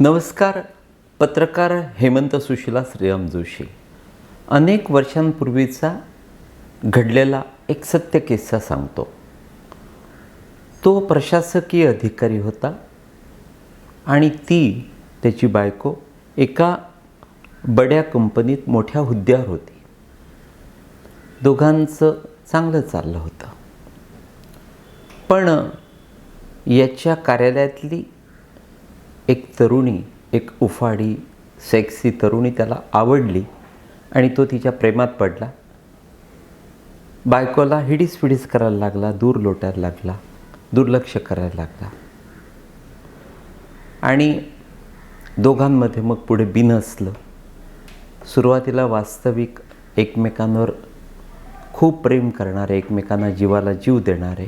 नमस्कार पत्रकार हेमंत सुशिला श्रीराम जोशी. अनेक वर्षांपूर्वीचा घडलेला एक सत्य किस्सा सांगतो. तो प्रशासकीय अधिकारी होता आणि ती त्याची बायको एका बड्या कंपनीत मोठ्या हुद्द्यावर होती. दोघांचं चांगलं चाललं होतं. पण याच्या कार्यालयातली एक तरुणी एक उफाडी सेक्सी तरुणी त्याला आवडली आणि तो तिच्या प्रेमात पडला. बायकोला हिडीस फिडीस करायला लागला दूर लोटायला लागला दुर्लक्ष करायला लागला. आणि दोघांमध्ये मग पुढे बिनसलं सुरुवातीला वास्तविक एकमेकांवर खूप प्रेम करणारे एकमेकांना जीवाला जीव देणारे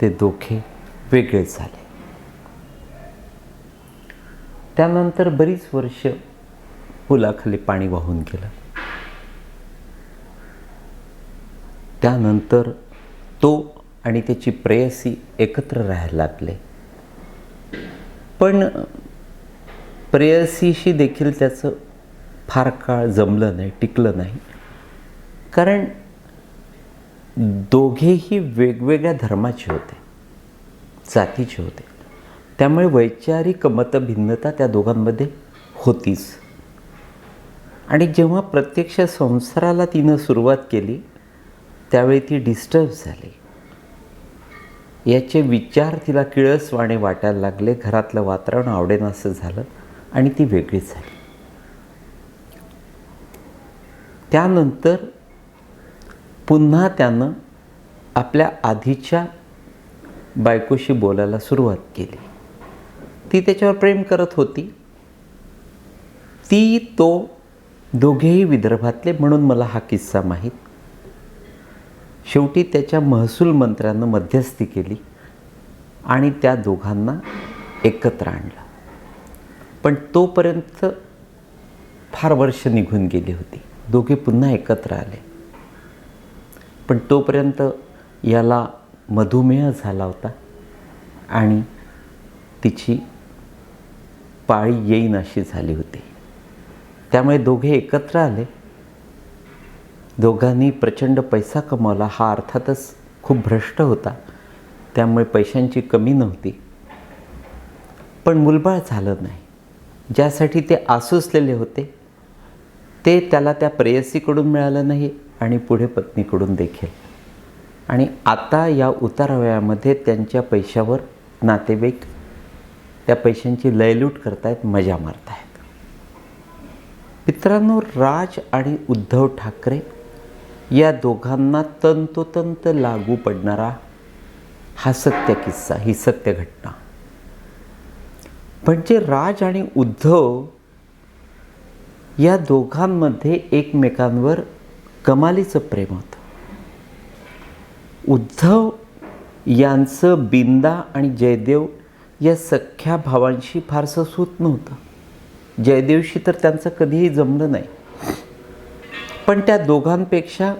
ते दोघे वेगळे झाले. त्यानंतर बरीच वर्ष पुलाखाली पाणी वाहून गेलं. त्यानंतर तो आणि त्याची प्रेयसी एकत्र राहायला लागले. पण प्रेयसीशी देखील त्याचं फार काळ जमलं नाही टिकलं नाही. कारण दोघेही वेगवेगळ्या धर्माचे होते जातीचे होते. त्यामुळे वैचारिक मतभिन्नता त्या दोघांमध्ये होतीच. आणि जेव्हा प्रत्यक्ष संसाराला तिनं सुरुवात केली त्यावेळी ती डिस्टर्ब झाली. याचे विचार तिला किळसवाणे वाटायला लागले घरातलं वातावरण आवडेनासं झालं आणि ती वेगळी झाली. त्यानंतर पुन्हा त्यानं आपल्या आधीच्या बायकोशी बोलायला सुरुवात केली. ती त्याच्यावर प्रेम करत होती. ती तो दोघेही विदर्भातले म्हणून मला हा किस्सा माहीत. शेवटी त्याच्या महसूल मंत्र्यानं मध्यस्थी केली आणि त्या दोघांना एकत्र आणलं. पण तोपर्यंत फार वर्ष निघून गेली होती. दोघे पुन्हा एकत्र आले. पण तोपर्यंत याला मधुमेह झाला होता आणि तिची पाळी येईन अशी झाली होती. त्यामुळे दोघे एकत्र आले. दोघांनी प्रचंड पैसा कमावला. हा अर्थातच खूप भ्रष्ट होता. त्यामुळे पैशांची कमी नव्हती. पण मुलबाळ झालं नाही. ज्यासाठी ते आसुसलेले होते ते त्याला त्या प्रेयसीकडून मिळालं नाही आणि पुढे पत्नीकडून देखील. आणि आता या उतारवयामध्ये त्यांच्या पैशावर नातेवाईक त्या पैशांची लयलूट करतायत मजा मारतायत. मित्रांनो राज आणि उद्धव ठाकरे या दोघांना तंतोतंत लागू पडणारा हा सत्य किस्सा ही सत्य घटना. म्हणजे राज आणि उद्धव या दोघांमध्ये एकमेकांवर कमालीचं प्रेम होतं. उद्धव यांचं बिंदा आणि जयदेव या सख्या भावांशी फारसं सूत नव्हतं. जयदेवशी तर त्यांचं कधीही जमलं नाही. पण त्या दोघांपेक्षा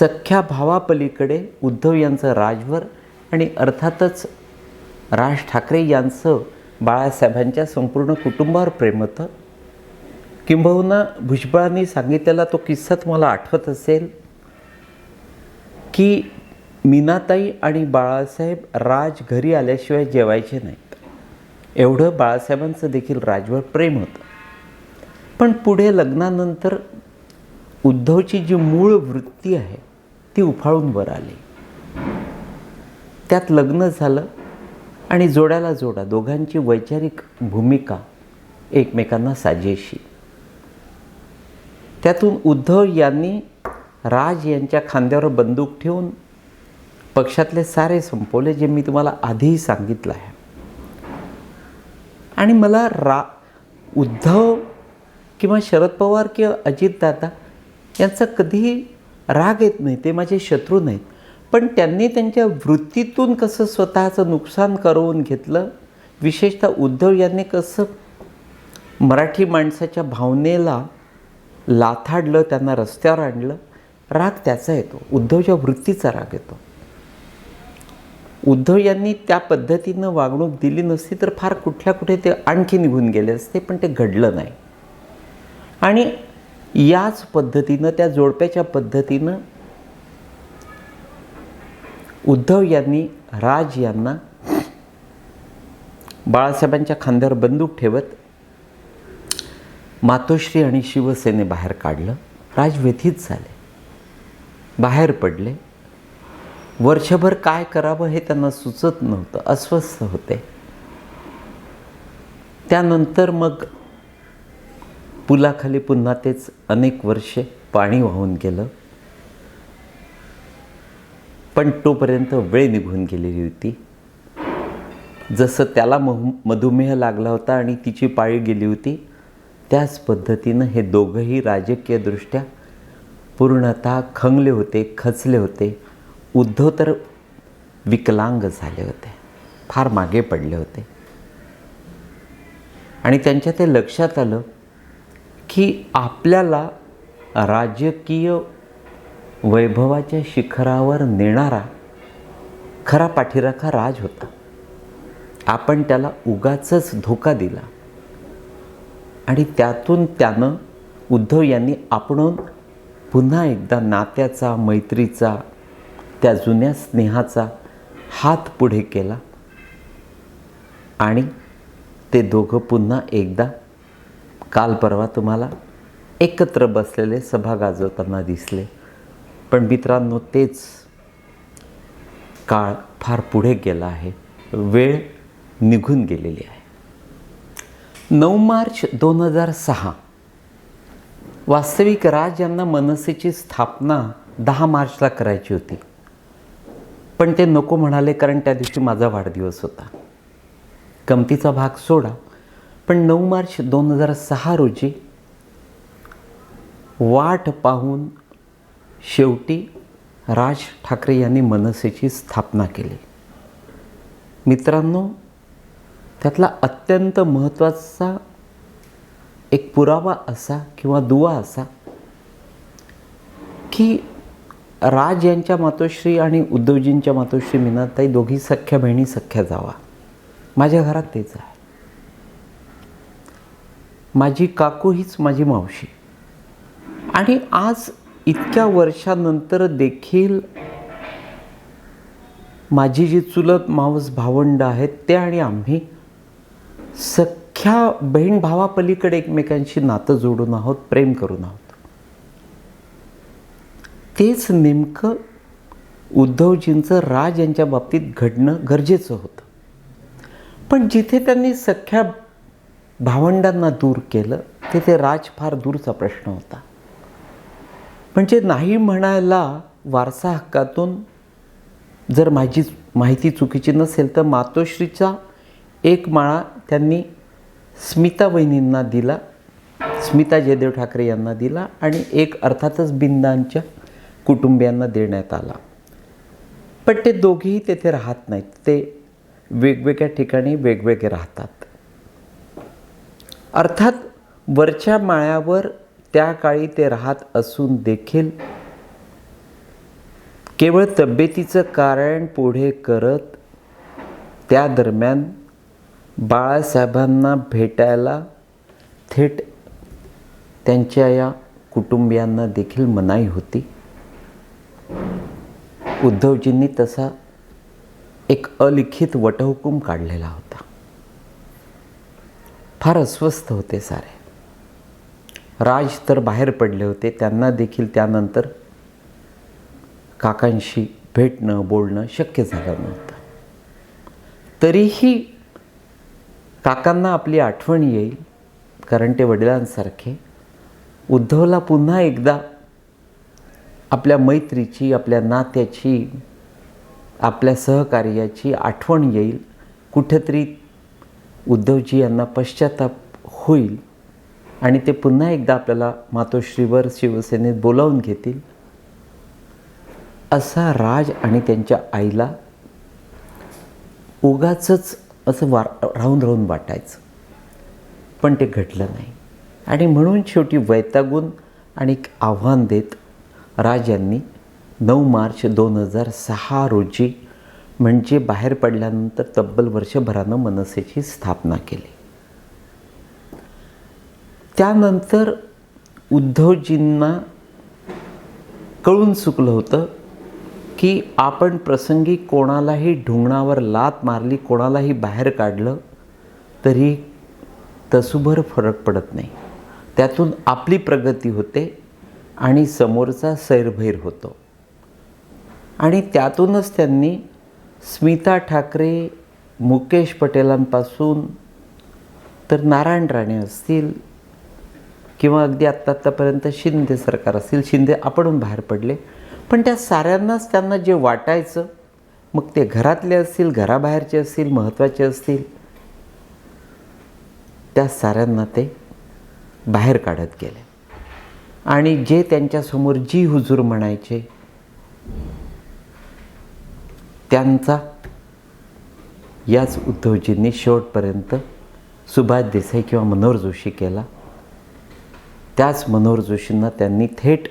सख्या भावापलीकडे उद्धव यांचं राजवर आणि अर्थातच राज ठाकरे यांचं बाळासाहेबांच्या संपूर्ण कुटुंबावर प्रेम होतं. किंबहुना भुजबळांनी सांगितलेला तो किस्सा तुम्हाला आठवत असेल की मीनाताई आणि बाळासाहेब राज घरी आल्याशिवाय जेवायचे नाहीत. एवढं बाळासाहेबांचं देखील राजवर प्रेम होतं. पण पुढे लग्नानंतर उद्धवची जी मूळ वृत्ती आहे ती उफाळून वर आली. त्यात लग्न झालं आणि जोड्याला जोडा दोघांची वैचारिक भूमिका एकमेकांना साजेशी. त्यातून उद्धव यांनी राज यांच्या खांद्यावर बंदूक ठेवून पक्षातले सारे संपवले जे मी तुम्हाला आधीही सांगितलं आहे. आणि मला रा उद्धव किंवा शरद पवार किंवा अजितदादा यांचा कधीही राग येत नाही ते माझे शत्रू नाहीत. पण त्यांनी त्यांच्या वृत्तीतून कसं स्वतःचं नुकसान करून घेतलं विशेषतः उद्धव यांनी कसं मराठी माणसाच्या भावनेला लाथाडलं त्यांना रस्त्यावर आणलं राग त्याचा येतो. उद्धवच्या वृत्तीचा राग येतो. उद्धव यांनी त्या पद्धतीनं वागणूक दिली नसती तर फार कुठल्या कुठे ते आणखी निघून गेले असते पण ते घडलं नाही. आणि याच पद्धतीनं त्या जोडप्याच्या पद्धतीनं उद्धव यांनी राज यांना बाळासाहेबांच्या खांद्यावर बंदूक ठेवत मातोश्री आणि शिवसेने बाहेर काढलं. राज व्यथित झाले. बाहेर पडले. वर्षभर काय करावं हे त्यांना सुचत नव्हतं अस्वस्थ होते. त्यानंतर मग पुलाखाली पुन्हा तेच अनेक वर्षे पाणी वाहून गेलं. पण तोपर्यंत वेळ निघून गेलेली होती. जसं त्याला मह मधुमेह लागला होता आणि तिची पाळी गेली होती त्याच पद्धतीनं हे दोघंही राजकीयदृष्ट्या पूर्णतः खंगले होते खचले होते. उद्धव तर विकलांग झाले होते. फार मागे पडले होते. आणि त्यांच्या ते लक्षात आलं की आपल्याला राजकीय वैभवाच्या शिखरावर नेणारा खरा पाठीराखा राज होता. आपण त्याला उगाचच धोका दिला. आणि त्यातून त्यानं उद्धव यांनी आपणून पुन्हा एकदा नात्याचा मैत्रीचा त्या जुन्या स्नेहाचा हात पुढे केला आणि ते दोघं पुन्हा एकदा काल परवा तुम्हाला एकत्र बसलेले सभा गाजवताना दिसले. पण मित्रांनो तेच काळ फार पुढे गेला आहे. वेळ निघून गेलेली आहे. नऊ मार्च दोन हजार सहा वास्तविक राज यांना मनसेची स्थापना दहा मार्चला करायची होती. पण ते नको म्हणाले कारण त्या दिवशी माझा वाढदिवस होता. कमतीचा भाग सोडा. पण नऊ मार्च दोन हजार सहा रोजी वाट पाहून शेवटी राज ठाकरे यांनी मनसेची स्थापना केली. मित्रांनो त्यातला अत्यंत महत्त्वाचा एक पुरावा असा किंवा दुवा असा की राज यांच्या मातोश्री आणि उद्धवजींच्या मातोश्री मीनाताई दोघी सख्या बहिणी सख्या जावा. माझ्या घरात तेच आहे. माझी काकू हीच माझी मावशी. आणि आज इतक्या वर्षानंतर देखील माझी जी चुलत मावस भावंड आहेत ते आणि आम्ही सख्या बहीण भावापलीकडे एकमेकांशी नातं जोडून आहोत प्रेम करून आहोत. तेच नेमकं उद्धवजींचं राज यांच्या बाबतीत घडणं गरजेचं होतं. पण जिथे त्यांनी सख्या भावंडांना दूर केलं तिथे राज फार दूरचा प्रश्न होता. म्हणजे नाही म्हणायला वारसा हक्कातून जर माझी माहिती चुकीची नसेल तर मातोश्रीचा एक माळा त्यांनी स्मिता वहिनींना दिला स्मिता जयदेव ठाकरे यांना दिला आणि एक अर्थातच बिंदांच्या कुटुंबियांना देण्यात आला. पण ते दोघेही तेथे राहत नाहीत. ते वेगवेगळ्या ठिकाणी वेगवेगळे राहतात. अर्थात वरच्या माळ्यावर त्या काळी ते राहत असून देखील केवळ तब्येतीचं कारण पुढे करत त्या दरम्यान बाळासाहेबांना भेटायला थेट त्यांच्या या कुटुंबियांना देखील मनाई होती. उद्धवजींनी तसा एक अलिखित वटहुकूम काढलेला होता. फार अस्वस्थ होते सारे. राज तर बाहेर पडले होते त्यांना देखील त्यानंतर काकांशी भेटणं बोलणं शक्य झालं नव्हतं. तरीही काकांना आपली आठवण येईल कारण ते वडिलांसारखे. उद्धवला पुन्हा एकदा आपल्या मैत्रीची आपल्या नात्याची आपल्या सहकार्याची आठवण येईल. कुठेतरी उद्धवजी यांना पश्चाताप होईल आणि ते पुन्हा एकदा आपल्याला मातोश्रीवर शिवसेनेत बोलावून घेतील. असा राज आणि त्यांच्या आईला उगाच असं वार राहून राहून वाटायचं. पण ते घडलं नाही. आणि म्हणून शेवटी वैतागून आणि एक आव्हान देत राज यांनी नऊ मार्च दोन हजार सहा रोजी म्हणजे बाहेर पडल्यानंतर तब्बल वर्षभरानं मनसेची स्थापना केली. त्यानंतर उद्धवजींना कळून चुकलं होतं की आपण प्रसंगी कोणालाही ढुंगणावर लात मारली कोणालाही बाहेर काढलं तरी तसुभर फरक पडत नाही. त्यातून आपली प्रगती होते. आणि समोरचा सैरभैर होतो. आणि त्यातूनच त्यांनी स्मिता ठाकरे मुकेश पटेलांपासून तर नारायण राणे असतील किंवा अगदी आत्ता आत्तापर्यंत शिंदे सरकार असतील शिंदे आपण बाहेर पडले. पण त्या साऱ्यांनाच त्यांना जे वाटायचं मग ते घरातले असतील घराबाहेरचे असतील महत्त्वाचे असतील त्या साऱ्यांना ते बाहेर काढत गेले. आणि जे त्यांच्यासमोर जी हुजूर म्हणायचे त्यांचा याच उद्धवजींनी शेवटपर्यंत सुभाष देसाई किंवा मनोहर जोशी केला. त्याच मनोहर जोशींना त्यांनी थेट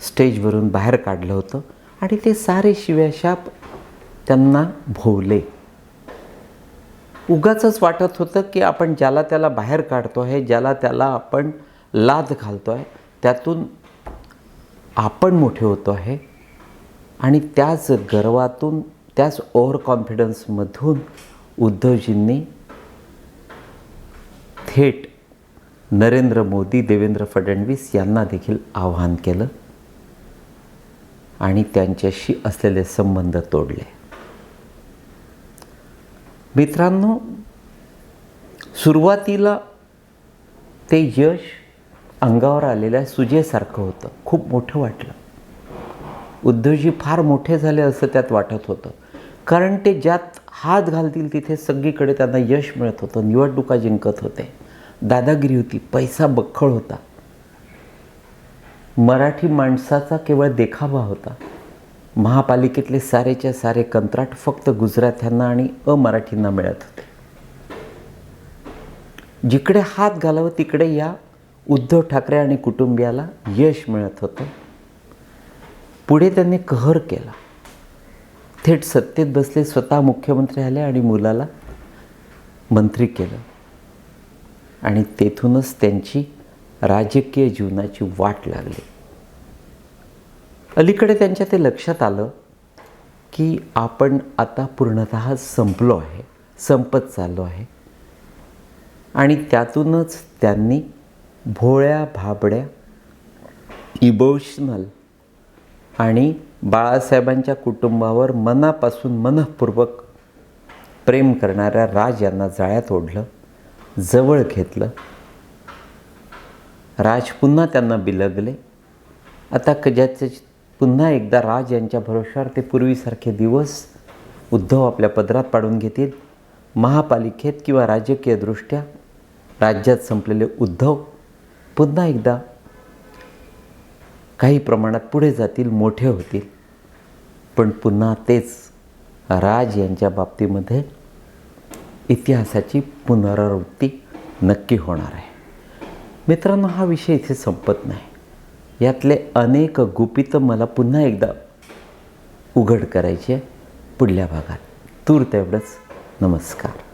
स्टेजवरून बाहेर काढलं होतं आणि ते सारे शिव्याशाप त्यांना भोवले. उगाच वाटत होतं की आपण ज्याला त्याला बाहेर काढतो आहे ज्याला त्याला आपण लाद घालतो आहे त्यातून आपण मोठे होतो आहे. आणि त्याच गर्वातून त्याच ओव्हर कॉन्फिडन्समधून उद्धवजींनी थेट नरेंद्र मोदी देवेंद्र फडणवीस यांना देखील आवाहन केलं आणि त्यांच्याशी असलेले संबंध तोडले. मित्रांनो सुरुवातीला ते यश अंगावर आलेल्या सुजेसारखं होतं. खूप मोठं वाटलं. उद्धवजी फार मोठे झाले असं त्यात वाटत होतं. कारण ते ज्यात हात घालतील तिथे सगळीकडे त्यांना यश मिळत होतं. निवडणुका जिंकत होते. दादागिरी होती. पैसा बख्खळ होता. मराठी माणसाचा केवळ देखावा होता. महापालिकेतले सारेच्या सारे कंत्राट फक्त गुजरात्यांना आणि अमराठींना मिळत होते. जिकडे हात घालावं तिकडे या उद्धव ठाकरे आणि कुटुंबियाला यश मिळत होतं. पुढे त्यांनी कहर केला. थेट सत्तेत बसले स्वतः मुख्यमंत्री आले आणि मुलाला मंत्री केलं. आणि तेथूनच त्यांची राजकीय जीवनाची वाट लागली. अलीकडे त्यांच्या ते लक्षात आलं की आपण आता पूर्णत संपलो आहे संपत चाललो आहे. आणि त्यातूनच त्यांनी भोळ्या भाबड्या इमोशनल आणि बाळासाहेबांच्या कुटुंबावर मनापासून मनपूर्वक प्रेम करणाऱ्या राज यांना जाळ्यात ओढलं जवळ घेतलं. राज पुन्हा त्यांना बिलगले. आता कजाचे पुन्हा एकदा राज यांच्या भरोशावर ते पूर्वीसारखे दिवस उद्धव आपल्या पदरात पाडून घेतील. महापालिकेत किंवा राजकीयदृष्ट्या राज्यात संपलेले उद्धव पुन्हा एकदा काही प्रमाणात पुढे जातील मोठे होतील. पण पुन्हा तेच राज यांच्या बाबतीमध्ये इतिहासाची पुनरावृत्ती नक्की होणार आहे. मित्रांनो हा विषय इथे संपत नाही. यातले अनेक गुपितं मला पुन्हा एकदा उघड करायचे पुढल्या भागात. तूर तेवढंच. नमस्कार.